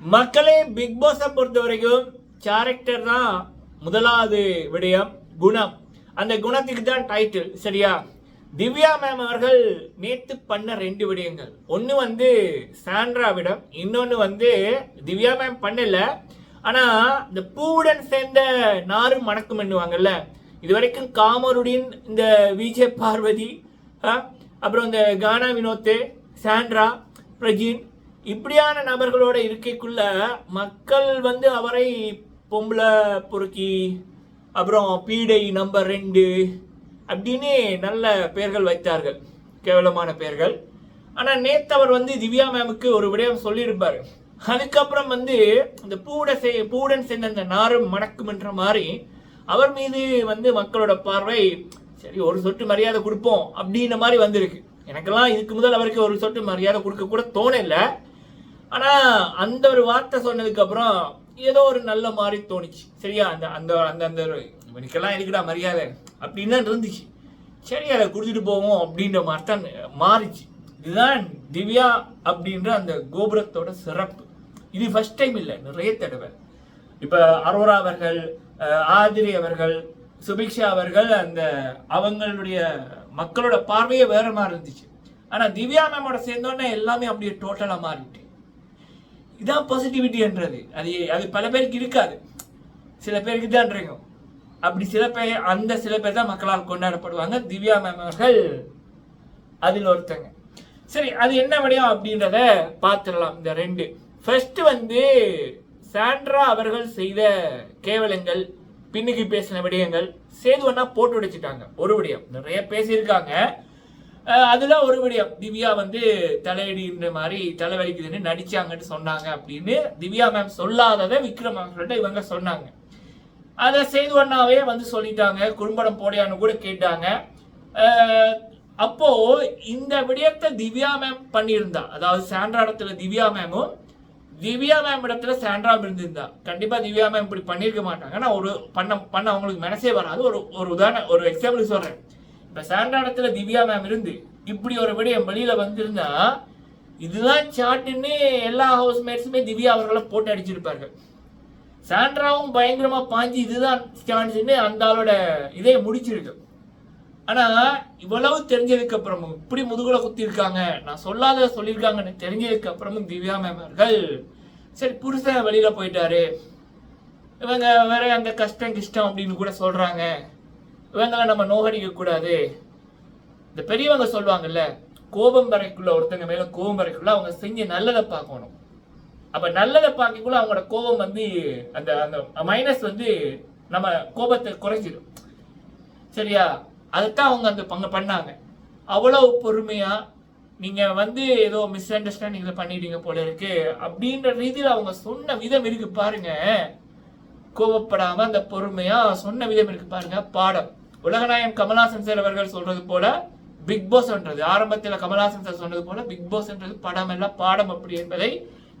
மக்களே பிக் பாஸை பொறுத்த வரைக்கும் கேரக்டர் தான் முதலாவது விடயம் குணம். அந்த குணத்துக்கு தான் டைட்டில் சரியா? திவ்யா மேம் அவர்கள் நேத்து பண்ண ரெண்டு விடயங்கள். ஒன்று வந்து சாண்ட்ராவிடம் இன்னொன்று வந்து திவ்யா மேம் பண்ணல. ஆனா இந்த பூவுடன் சேர்ந்த நாரும் மணக்கம் பண்ணுவாங்கல்ல இது வரைக்கும் காமருடன் இந்த விஜய் பார்வதி அப்புறம் இந்த கானா வினோத்து சாண்ட்ரா பிரஜின் இப்படியான நபர்களோட இருக்கைக்குள்ள மக்கள் வந்து அவரை பொம்பளை பொறுக்கி அப்புறம் பீடை நம்பர் ரெண்டு அப்படின்னு நல்ல பெயர்கள் வைத்தார்கள். கேவலமான பெயர்கள். ஆனால் நேத்து அவர் வந்து திவ்யா மேமுக்கு ஒரு விடயம் சொல்லியிருப்பார். அதுக்கப்புறம் வந்து இந்த பூட செய் பூடன் சேர்ந்த அந்த நாரும் மணக்கும்ன்ற மாதிரி அவர் மீது வந்து மக்களோட பார்வை சரி ஒரு சொட்டு மரியாதை கொடுப்போம் அப்படின்ற மாதிரி வந்திருக்கு. எனக்கெல்லாம் இதுக்கு முதல் அவருக்கு ஒரு சொட்டு மரியாதை கொடுக்க கூட தோணலை. ஆனா அந்த ஒரு வார்த்தை சொன்னதுக்கு அப்புறம் ஏதோ ஒரு நல்ல மாதிரி தோணுச்சு. சரியா? அந்த அந்த அந்த அந்த ஒரு இவனுக்கெல்லாம் எனக்குடா மரியாதை? அப்படின்னு தான் இருந்துச்சு. சரி அதை கொடுத்துட்டு போவோம் அப்படின்ற மாதிரி தான் மாறிச்சு. இதுதான் திவ்யா அப்படின்ற அந்த கோபுரத்தோட சிறப்பு. இது ஃபர்ஸ்ட் டைம் இல்லை நிறைய தடவை. இப்போ அரோரா அவர்கள் ஆதிரி அவர்கள் சுபிக்ஷா அவர்கள் அந்த அவங்களுடைய மக்களோட பார்வையே வேற மாதிரி இருந்துச்சு. ஆனால் திவ்யா மேமோட சேர்ந்தோன்னே எல்லாமே அப்படியே டோட்டலாக மாறிட்டு. இதான் பாசிட்டிவிட்டின்றது அது அது பல பேருக்கு இருக்காது. சில பேருக்கு தான் இருக்கும். அப்படி சில பேர் அந்த சில பேர் தான் மக்களால் கொண்டாடப்படுவாங்க. திவ்யா மேம் அவர்கள் அதில் ஒருத்தங்க. சரி அது என்ன விடயம் அப்படின்றத பார்த்துடலாம். இந்த ரெண்டு. ஃபர்ஸ்ட் வந்து சாண்ட்ரா அவர்கள் செய்த கேவலங்கள் பின்னுக்கு பேசின விடயங்கள் சேதுவனா போட்டு உடைச்சிட்டாங்க. ஒரு விடயம். நிறைய பேசியிருக்காங்க. அதுதான் ஒரு விடயம். திவ்யா வந்து தலையடின்ற மாதிரி தலைவலிக்குதுன்னு நடிச்சாங்கன்னு சொன்னாங்க அப்படின்னு திவ்யா மேம் சொல்லாததை விக்ரம் மேம் சொல்லிட்டு இவங்க சொன்னாங்க. அதை செய்து அண்ணாவே வந்து சொல்லிட்டாங்க. குறும்படம் போடையான்னு கூட கேட்டாங்க. அப்போ இந்த விடயத்தை திவ்யா மேம் பண்ணியிருந்தா அதாவது சாண்ட்ரா இடத்துல திவ்யா மேமும் திவ்யா மேம் இடத்துல சாண்ட்ரா இருந்திருந்தா. கண்டிப்பா திவ்யா மேம் இப்படி பண்ணியிருக்க மாட்டாங்க. நான் ஒரு பண்ண பண்ண அவங்களுக்கு மனசே வராது. ஒரு ஒரு உதாரண ஒரு எக்ஸாம்பிள் சொல்றேன். இப்ப சாண்டானத்துல இடத்துல திவ்யா மேம் இருந்து இப்படி ஒரு விடயம் வெளியில வந்திருந்தா இதுதான் சாட்டுன்னு எல்லா ஹவுஸ் மேட்ஸுமே திவ்யா அவர்களை போட்டு அடிச்சிருப்பார்கள். சாண்ட்ராவும் பயங்கரமா பாஞ்சு இதுதான் சான்ஸ்ன்னு அந்த ஆளோட இதே முடிச்சிருக்கு. ஆனா இவ்வளவு தெரிஞ்சதுக்கு அப்புறமும் இப்படி முதுகுல குத்தி இருக்காங்க நான் சொல்லாத சொல்லியிருக்காங்கன்னு தெரிஞ்சதுக்கு அப்புறமும் திவ்யா மேம் அவர்கள் சரி புருஷன் வெளியில போயிட்டாரு. இவங்க வேற அந்த கஷ்டம் கிஷ்டம் அப்படின்னு கூட சொல்றாங்க. இவங்களை நம்ம நோகடிக்க கூடாது. இந்த பெரியவங்க சொல்லுவாங்கல்ல கோபம் வரைக்குள்ள ஒருத்தங்க மேல கோபம் வரைக்குள்ள அவங்க செஞ்சு நல்லதை பார்க்கணும். அப்ப நல்லதை பார்க்கக்குள்ள அவங்களோட கோபம் வந்து அந்த அந்த மைனஸ் வந்து நம்ம கோபத்தை குறைச்சிடும் சரியா? அதுதான் அவங்க அந்த பங்கு பண்ணாங்க. அவ்வளவு பொறுமையா நீங்க வந்து ஏதோ மிஸ் அண்டர்ஸ்டாண்டிங்ல பண்ணிட்டீங்க போல இருக்கு. அப்படின்ற ரீதியில் அவங்க சொன்ன விதம் இருக்கு பாருங்க. கோபப்படாம அந்த பொறுமையா சொன்ன விதம் இருக்கு பாருங்க. பாடம். உலகநாயகம் கமலாசன் சார் அவர்கள் சொல்றது போல பிக் பாஸ்ன்றது ஆரம்பத்தில் கமலாசன் சார் சொன்னது போல பிக் பாஸ்ன்றது படம் எல்லாம் பாடம் அப்படி என்பதை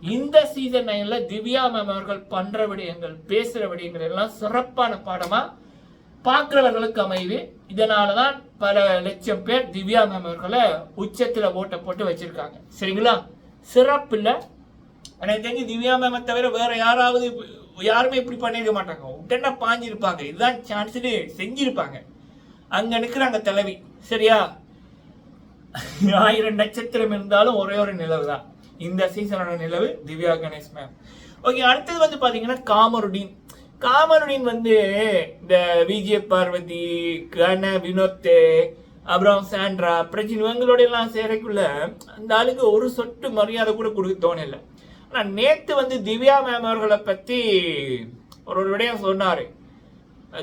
இந்த சீசன் நைன்ல திவ்யா மேம் அவர்கள் பண்ற விடயங்கள் பேசுற விடயங்கள் எல்லாம் சிறப்பான பாடமா பார்க்கிறவர்களுக்கு அமையுது. இதனாலதான் பல லட்சம் பேர் திவ்யா மேம் அவர்களை உச்சத்துல ஓட்ட போட்டு வச்சிருக்காங்க. சரிங்களா? சிறப்பு இல்ல. எனக்கு தெரிஞ்சு திவ்யா மேமை தவிர வேற யாராவது யாருமே இப்படி பண்ணிருக்க மாட்டாங்க. உடனே பாஞ்சிருப்பாங்க. இதுதான் சான்ஸ்னு செஞ்சிருப்பாங்க. அங்க நிற்கிறாங்க தலைவி. சரியா? ஆயிரம் நட்சத்திரம் இருந்தாலும் ஒரே ஒரு நிலவு தான் இந்த சீசனோட நிலவு திவ்யா கணேஷ் மேம் ஓகே அடுத்தது வந்து பாத்தீங்கன்னா காமருடீன். காமருடீன் வந்து இந்த விஜய பார்வதி கன வினோத் அப்புறம் சாண்ட்ரா பிரஜின் இவங்களோட எல்லாம் சேரக்குள்ள அந்த ஆளுக்கு ஒரு சொட்டு மரியாதை கூட கொடுக்க தோணல. ஆனா நேற்று வந்து திவ்யா மேம் அவர்களை பற்றி ஒரு ஒரு விடயம் சொன்னார்.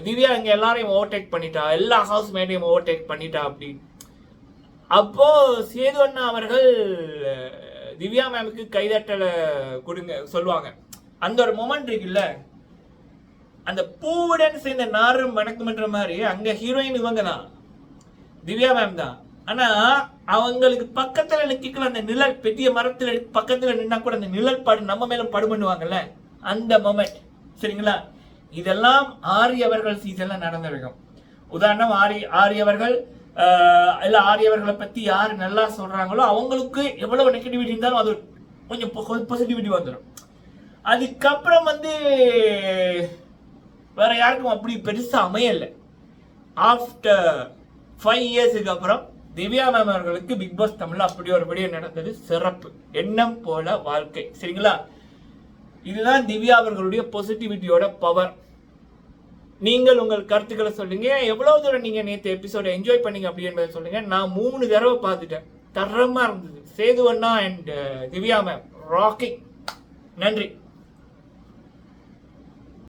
திவ்யா இங்கே எல்லாரையும் ஓவர்டேக் பண்ணிட்டா எல்லா ஹவுஸ் மேட்டையும் ஓவர்டேக் பண்ணிட்டா அப்படின்னு அப்போது சேது அண்ணா அவர்கள் திவ்யா மேமுக்கு கைதட்டலை கொடுங்க சொல்லுவாங்க. அந்த ஒரு மொமெண்ட் இருக்குல்ல அந்த பூவுடன் சேர்ந்த நாரும் மணக்குமன்ற மாதிரி அங்கே ஹீரோயின் இவங்க தான். திவ்யா மேம் தான். ஆனா அவங்களுக்கு பக்கத்துல நிக்கல அந்த நிழல் பெரிய மரத்துல பக்கத்துல நின்னா கூட அந்த நிழல் படு நம்ம மேலும் படு பண்ணுவாங்கல்ல? அந்த மொமெண்ட் சரிங்களா? இதெல்லாம் ஆரியவர்கள் சீசன்ல நடந்திருக்கும் உதாரணம் ஆரி ஆரியவர்கள் ஆஹ், இல்ல ஆரியவர்களை பத்தி யார் நல்லா சொல்றாங்களோ அவங்களுக்கு எவ்வளவு நெகட்டிவிட்டி இருந்தாலும் அது கொஞ்சம் பாசிட்டிவிட்டி வந்துடும் அதுக்கப்புறம் வந்து வேற யாருக்கும் அப்படி பெருசா அமையல. ஆஃப்டர் ஃபைவ் இயர்ஸுக்கு அப்புறம் திவ்யா மேம் அவர்களுக்கு பிக் பாஸ் தமிழ்ல அப்படி ஒரு விடயம் நடந்தது. சிறப்பு. எண்ணம் போல வாழ்க்கை. சரிங்களா? இதுதான் திவ்யா அவர்களுடைய பாசிட்டிவிட்டியோட பவர் நீங்கள் உங்கள் கருத்துக்களை சொல்லுங்க. எவ்வளவு தூரம் நீங்க நேற்று எபிசோட என்ஜாய் பண்ணீங்க அப்படி என்பதை சொல்லுங்க. நான் மூணு தடவை பார்த்துட்டேன். தரமா இருந்தது. சேது அண்ணா and uh, Divya ma'am rocking நன்றி.